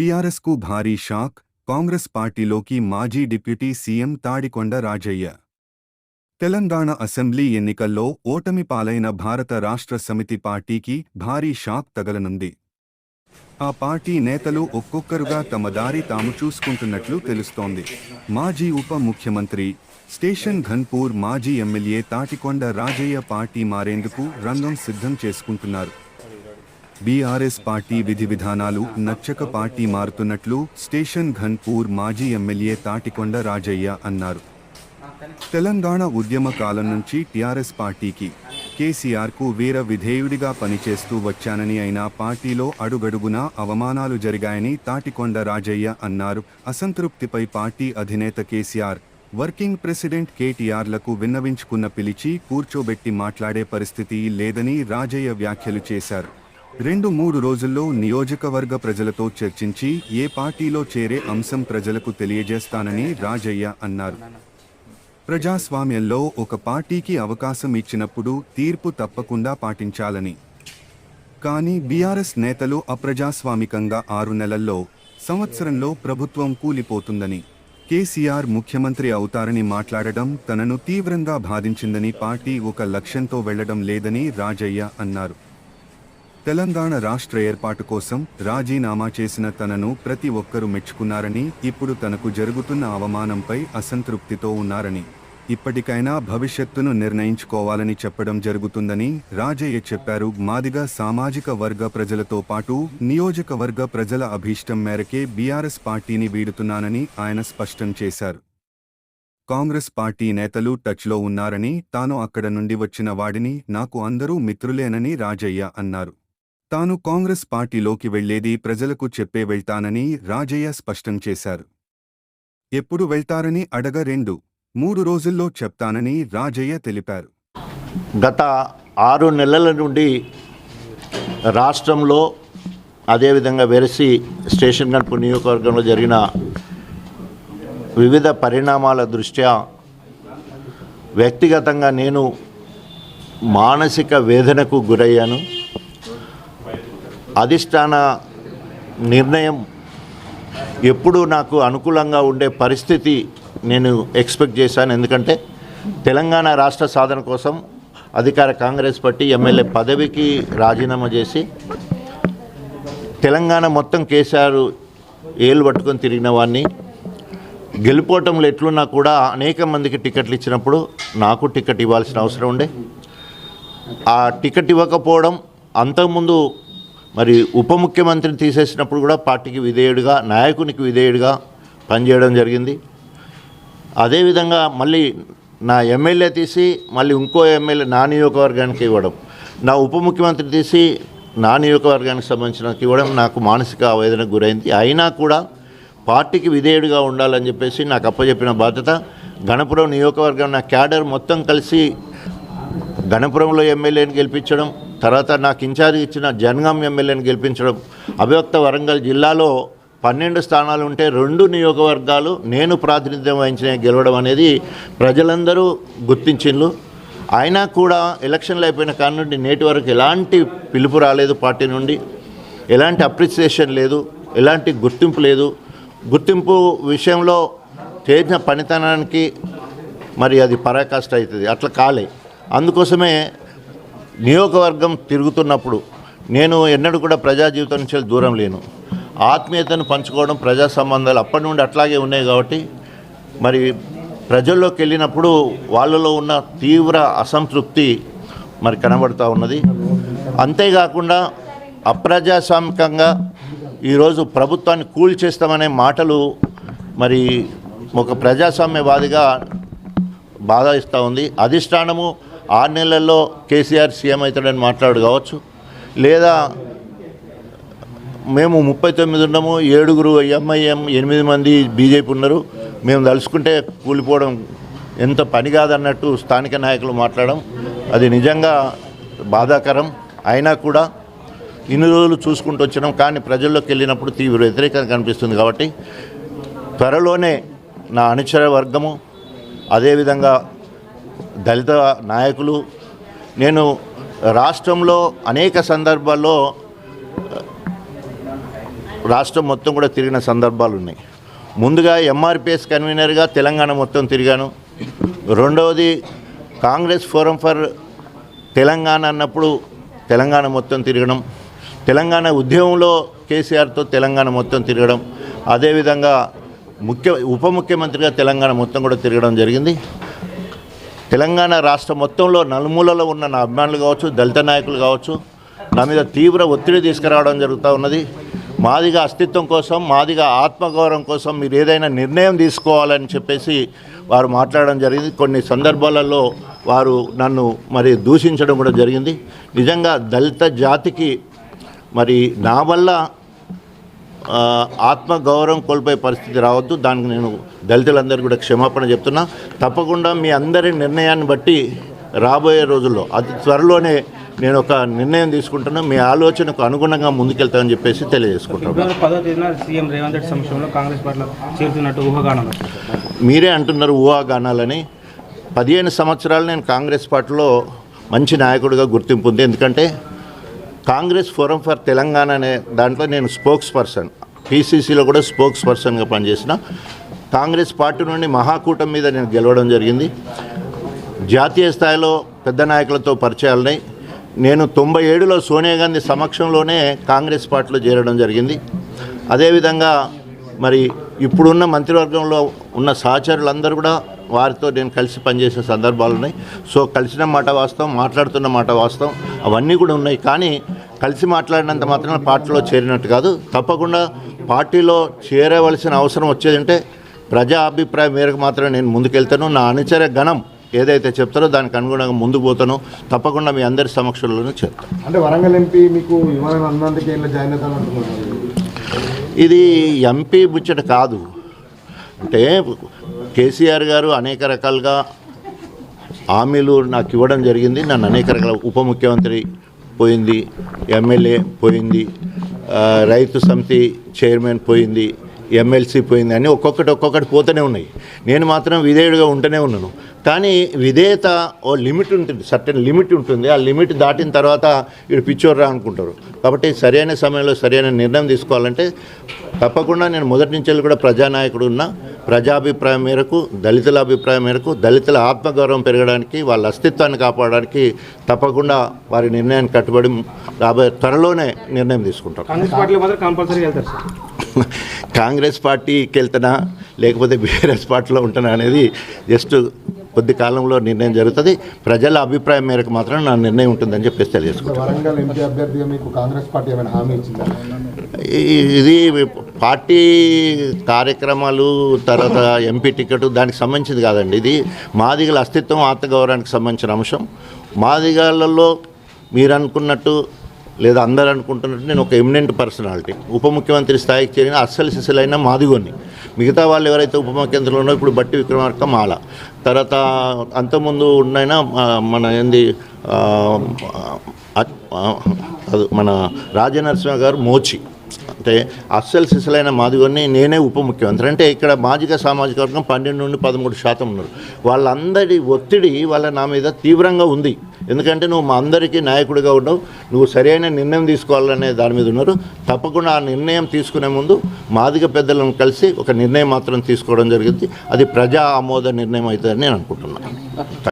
బీఆర్ఎస్కు భారీ షాక్ కాంగ్రెస్ పార్టీలోకి మాజీ deputy CM Tadikonda Rajaiah. Telangana assembly ఎన్నికల్లో ఓటమి పాలైన భారత రాష్ట్ర సమితి పార్టీకి భారీ షాక్ తగలనుంది. ఆ పార్టీ నేతలు ఒక్కొక్కరుగా తమ దారి తాము చూసుకుంటున్నట్లు తెలుస్తోంది. మాజీ ఉప ముఖ్యమంత్రి స్టేషన్ ఘన్పూర్ మాజీ ఎమ్మెల్యే తాటికొండ రాజయ్య పార్టీ మారేందుకు రంగం సిద్ధం చేసుకుంటున్నారు. బీఆర్ఎస్ పార్టీ విధి విధానాలు నచ్చక పార్టీ మారుతున్నట్లు స్టేషన్ ఘన్పూర్ మాజీ ఎమ్మెల్యే తాటికొండ రాజయ్య అన్నారు. తెలంగాణ ఉద్యమ కాలం నుంచి టీఆర్ఎస్ పార్టీకి కేసీఆర్కు వీర విధేయుడిగా పనిచేస్తూ వచ్చానని అయినా పార్టీలో అడుగడుగునా అవమానాలు జరిగాయని తాటికొండ రాజయ్య అన్నారు. అసంతృప్తిపై పార్టీ అధినేత కేసీఆర్ వర్కింగ్ ప్రెసిడెంట్ కేటీఆర్లకు విన్నవించుకున్న పిలిచి కూర్చోబెట్టి మాట్లాడే పరిస్థితి లేదని రాజయ్య వ్యాఖ్యలు చేశారు. రెండు మూడు రోజుల్లో నియోజకవర్గ ప్రజలతో చర్చించి ఏ పార్టీలో చేరే అంశం ప్రజలకు తెలియజేస్తానని రాజయ్య అన్నారు. ప్రజాస్వామ్యంలో ఒక పార్టీకి అవకాశం ఇచ్చినప్పుడు తీర్పు తప్పకుండా పాటించాలని. కానీ బీఆర్ఎస్ నేతలు అప్రజాస్వామికంగా ఆరు నెలల్లో సంవత్సరంలో ప్రభుత్వం కూలిపోతుందని కేసీఆర్ ముఖ్యమంత్రి అవుతారని మాట్లాడడం తనను తీవ్రంగా బాధించిందని పార్టీ ఒక లక్ష్యంతో వెళ్ళడం లేదని రాజయ్య అన్నారు. తెలంగాణ రాష్ట్ర ఏర్పాటు కోసం రాజీనామా చేసిన తనను ప్రతి ఒక్కరూ మెచ్చుకున్నారని ఇప్పుడు తనకు జరుగుతున్న అవమానంపై అసంతృప్తితో ఉన్నారని ఇప్పటికైనా భవిష్యత్తును నిర్ణయించుకోవాలని చెప్పడం జరుగుతుందని రాజయ్య చెప్పారు. మాదిగా సామాజిక వర్గ ప్రజలతో పాటు నియోజకవర్గ ప్రజల అభీష్టం మేరకే బీఆర్ఎస్ పార్టీని వీడుతున్నానని ఆయన స్పష్టం చేశారు. కాంగ్రెస్ పార్టీ నేతలు టచ్లో ఉన్నారని తాను అక్కడ నుండి వచ్చిన వాడిని నాకు అందరూ మిత్రులేనని రాజయ్య అన్నారు. తాను కాంగ్రెస్ పార్టీలోకి వెళ్ళేది ప్రజలకు చెప్పే వెళ్తానని రాజయ్య స్పష్టం చేశారు. ఎప్పుడు వెళ్తారని అడగ రెండు మూడు రోజుల్లో చెప్తానని రాజయ్య తెలిపారు. గత ఆరు నెలల నుండి రాష్ట్రంలో అదేవిధంగా వెరసి స్టేషన్ గన్పు నియోజకవర్గంలో జరిగిన వివిధ పరిణామాల దృష్ట్యా వ్యక్తిగతంగా నేను మానసిక వేదనకు గురయ్యాను. అధిష్టాన నిర్ణయం ఎప్పుడూ నాకు అనుకూలంగా ఉండే పరిస్థితి నేను ఎక్స్పెక్ట్ చేశాను. ఎందుకంటే తెలంగాణ రాష్ట్ర సాధన కోసం అధికార కాంగ్రెస్ పార్టీ ఎమ్మెల్యే పదవికి రాజీనామా చేసి తెలంగాణ మొత్తం కేసీఆర్ ఏలు పట్టుకొని తిరిగిన వాడిని. గెలుపోవటంలో ఎట్లున్నా కూడా అనేక మందికి టికెట్లు ఇచ్చినప్పుడు నాకు టికెట్ ఇవ్వాల్సిన అవసరం ఉండే. ఆ టికెట్ ఇవ్వకపోవడం అంతకుముందు మరి ఉప ముఖ్యమంత్రిని తీసేసినప్పుడు కూడా పార్టీకి విధేయుడిగా నాయకునికి విధేయుడిగా పనిచేయడం జరిగింది. అదేవిధంగా మళ్ళీ నా ఎమ్మెల్యే తీసి మళ్ళీ ఇంకో ఎమ్మెల్యే నా నియోజకవర్గానికి ఇవ్వడం నా ఉప ముఖ్యమంత్రి తీసి నా నియోజకవర్గానికి సంబంధించిన ఇవ్వడం నాకు మానసిక ఆవేదనకు గురైంది. అయినా కూడా పార్టీకి విధేయుడిగా ఉండాలని చెప్పేసి నాకు అప్పచెప్పిన బాధ్యత. గణపురం నియోజకవర్గం నా క్యాడర్ మొత్తం కలిసి గణపురంలో ఎమ్మెల్యేని గెలిపించడం తర్వాత నాకు ఇన్ఛార్జ్ ఇచ్చిన జనగాం ఎమ్మెల్యేని గెలిపించడం అభివక్త వరంగల్ జిల్లాలో పన్నెండు స్థానాలు ఉంటే రెండు నియోగవర్గాలు నేను ప్రాతినిధ్యం వహించిన గెలవడం అనేది ప్రజలందరూ గుర్తించిండ్రు. అయినా కూడా ఎలక్షన్లు అయిపోయిన కాడ నుండి నేటి వరకు ఎలాంటి పిలుపు రాలేదు పార్టీ నుండి. ఎలాంటి అప్రిసియేషన్ లేదు ఎలాంటి గుర్తింపు లేదు. గుర్తింపు విషయంలో చేసిన పనితనానికి మరి అది పరాకాష్ట అవుతుంది. అట్లా కాలే. అందుకోసమే నియోగవర్గం తిరుగుతున్నప్పుడు నేను ఎన్నడూ కూడా ప్రజా జీవితం నుంచి దూరం లేను. ఆత్మీయతను పంచుకోవడం ప్రజా సంబంధాలు అప్పటి నుండి అట్లాగే ఉన్నాయి కాబట్టి మరి ప్రజల్లోకి వెళ్ళినప్పుడు వాళ్ళలో ఉన్న తీవ్ర అసంతృప్తి మరి కనబడుతూ ఉన్నది. అంతేకాకుండా అప్రజాస్వామికంగా ఈరోజు ప్రభుత్వాన్ని కూల్చేస్తామనే మాటలు మరి ఒక ప్రజాస్వామ్యవాదిగా బాధ ఇస్తూ ఉంది. అధిష్టానము ఆరు నెలల్లో కేసీఆర్ సీఎం అవుతాడని మాట్లాడు కావచ్చు. లేదా మేము ముప్పై తొమ్మిది ఉన్నాము ఏడుగురు ఎంఐఎం ఎనిమిది మంది బీజేపీ ఉన్నారు. మేము తలుసుకుంటే కూలిపోవడం ఎంత పని కాదన్నట్టు స్థానిక నాయకులు మాట్లాడడం అది నిజంగా బాధాకరం. అయినా కూడా ఇన్ని రోజులు చూసుకుంటూ వచ్చినాం కానీ ప్రజల్లోకి వెళ్ళినప్పుడు తీవ్ర వ్యతిరేకత కనిపిస్తుంది కాబట్టి త్వరలోనే నా అనుచర వర్గము అదేవిధంగా దళిత నాయకులు నేను రాష్ట్రంలో అనేక సందర్భాల్లో రాష్ట్రం మొత్తం కూడా తిరిగిన సందర్భాలు ఉన్నాయి. ముందుగా ఎంఆర్పిఎస్ కన్వీనర్గా తెలంగాణ మొత్తం తిరిగాను. రెండవది కాంగ్రెస్ ఫోరం ఫర్ తెలంగాణ అన్నప్పుడు తెలంగాణ మొత్తం తిరగడం. తెలంగాణ ఉద్యమంలో కేసీఆర్తో తెలంగాణ మొత్తం తిరగడం. అదేవిధంగా ముఖ్య ఉప ముఖ్యమంత్రిగా తెలంగాణ మొత్తం కూడా తిరగడం జరిగింది. తెలంగాణ రాష్ట్రం మొత్తంలో నలుమూలలో ఉన్న నా అభిమానులు కావచ్చు దళిత నాయకులు కావచ్చు నా మీద తీవ్ర ఒత్తిడి తీసుకురావడం జరుగుతూ ఉన్నది. మాదిగా అస్తిత్వం కోసం మాదిగా ఆత్మగౌరవం కోసం మీరు ఏదైనా నిర్ణయం తీసుకోవాలని చెప్పేసి వారు మాట్లాడడం జరిగింది. కొన్ని సందర్భాలలో వారు నన్ను మరి దూషించడం కూడా జరిగింది. నిజంగా దళిత జాతికి మరి నా వల్ల ఆత్మగౌరవం కోల్పోయే పరిస్థితి రావద్దు. దానికి నేను దళితులందరికీ కూడా క్షమాపణ చెప్తున్నా. తప్పకుండా మీ అందరి నిర్ణయాన్ని బట్టి రాబోయే రోజుల్లో అతి త్వరలోనే నేను ఒక నిర్ణయం తీసుకుంటున్నా మీ ఆలోచనకు అనుగుణంగా ముందుకెళ్తామని చెప్పేసి తెలియజేసుకుంటాను ఫిబ్రవరి పదో తేదీన సీఎం రేవంత్ రెడ్డి సమక్షంలో కాంగ్రెస్ పార్టీలో చేరుతున్నట్టు ఊహాగానం వచ్చింది సార్. మీరే అంటున్నారు ఊహాగానాలని. పదిహేను సంవత్సరాలు నేను కాంగ్రెస్ పార్టీలో మంచి నాయకుడిగా గుర్తింపు ఉంది. ఎందుకంటే కాంగ్రెస్ ఫోరం ఫర్ తెలంగాణ అనే దాంట్లో నేను స్పోక్స్ పర్సన్ పీసీసీలో కూడా స్పోక్స్ పర్సన్గా పనిచేసిన. కాంగ్రెస్ పార్టీ నుండి మహాకూటమి మీద నేను గెలవడం జరిగింది. జాతీయ స్థాయిలో పెద్ద నాయకులతో పరిచయాలున్నాయి నేను తొంభై ఏడులో సోనియా గాంధీ సమక్షంలోనే కాంగ్రెస్ పార్టీలో చేరడం జరిగింది. అదేవిధంగా మరి ఇప్పుడున్న మంత్రివర్గంలో ఉన్న సహచరులందరూ కూడా వారితో నేను కలిసి పనిచేసే సందర్భాలు ఉన్నాయి. సో కలిసిన మాట వాస్తవం మాట్లాడుతున్న మాట వాస్తవం అవన్నీ కూడా ఉన్నాయి. కానీ కలిసి మాట్లాడినంత మాత్రం పార్టీలో చేరినట్టు కాదు. తప్పకుండా పార్టీలో చేరవలసిన అవసరం వచ్చేదంటే ప్రజా అభిప్రాయం మేరకు మాత్రమే నేను ముందుకెళ్తాను. నా అనుచర గణం ఏదైతే చెప్తారో దానికి అనుగుణంగా ముందుకు పోతాను. తప్పకుండా మీ అందరి సమక్షంలోనే చెప్తాను అంటే వరంగల్ ఎంపీ మీకు జాయిన్ ఇది ఎంపీ ముచ్చట కాదు. అంటే కేసీఆర్ గారు అనేక రకాలుగా హామీలు నాకు ఇవ్వడం జరిగింది. నన్ను అనేక రకాల ఉప ముఖ్యమంత్రి పోయింది ఎమ్మెల్యే పోయింది రైతు సమితి చైర్మన్ పోయింది ఎమ్మెల్సీ పోయింది అని ఒక్కొక్కటి ఒక్కొక్కటి పోతూనే ఉన్నాయి. నేను మాత్రం విధేయుడిగా ఉంటూనే ఉన్నాను. కానీ విధేయత ఓ లిమిట్ ఉంటుంది సర్టెన్ లిమిట్ ఉంటుంది. ఆ లిమిట్ దాటిన తర్వాత వీడు పిచ్చోర్రా అనుకుంటారు. కాబట్టి సరైన సమయంలో సరైన నిర్ణయం తీసుకోవాలంటే తప్పకుండా నేను మొదటి నుంచి కూడా ప్రజానాయకుడు ఉన్నా. ప్రజాభిప్రాయం మేరకు దళితుల అభిప్రాయం మేరకు దళితుల ఆత్మగౌరవం పెరగడానికి వాళ్ళ అస్తిత్వాన్ని కాపాడడానికి తప్పకుండా వారి నిర్ణయాన్ని కట్టుబడి రాబోయే త్వరలోనే నిర్ణయం తీసుకుంటాం. కాంగ్రెస్ పార్టీకి వెళ్తానా లేకపోతే బీఆర్ఎస్ పార్టీలో ఉంటానా అనేది జస్ట్ కొద్ది కాలంలో నిర్ణయం జరుగుతుంది. ప్రజల అభిప్రాయం మేరకు మాత్రం నా నిర్ణయం ఉంటుందని చెప్పేసి తెలియజేసుకుంటాను ఇది పార్టీ కార్యక్రమాలు తర్వాత ఎంపీ టికెట్ దానికి సంబంధించింది కాదండి. ఇది మాదిగల అస్తిత్వం ఆత్మగౌరవానికి సంబంధించిన అంశం. మాదిగలలో మీరు అనుకున్నట్టు లేదా అందరూ అనుకుంటున్నట్టు నేను ఒక ఎమినెంట్ పర్సనాలిటీ ఉప ముఖ్యమంత్రి స్థాయికి చేరిన అస్సలు సిసలైన మాదిగోని. మిగతా వాళ్ళు ఎవరైతే ఉప ముఖ్యమంత్రులు ఉన్నారో ఇప్పుడు బట్టి విక్రమార్క మాల. తర్వాత అంతకుముందు ఉన్నైనా మన ఏంది అది మన రాజనరసింహ గారు మోచి. అంటే అస్సలు సిసలైన మాదిగోని నేనే ఉప ముఖ్యమంత్రి. అంటే ఇక్కడ మాదిగ సామాజిక వర్గం పన్నెండు నుండి పదమూడు శాతం ఉన్నారు. వాళ్ళందరి ఒత్తిడి వాళ్ళ నా మీద తీవ్రంగా ఉంది. ఎందుకంటే నువ్వు మా అందరికీ నాయకుడిగా ఉండవు. నువ్వు సరైన నిర్ణయం తీసుకోవాలనే దాని మీద ఉన్నారు. తప్పకుండా ఆ నిర్ణయం తీసుకునే ముందు మాదిగ పెద్దలను కలిసి ఒక నిర్ణయం మాత్రం తీసుకోవడం జరిగింది. అది ప్రజా ఆమోద నిర్ణయం అవుతుందని నేను అనుకుంటున్నాను.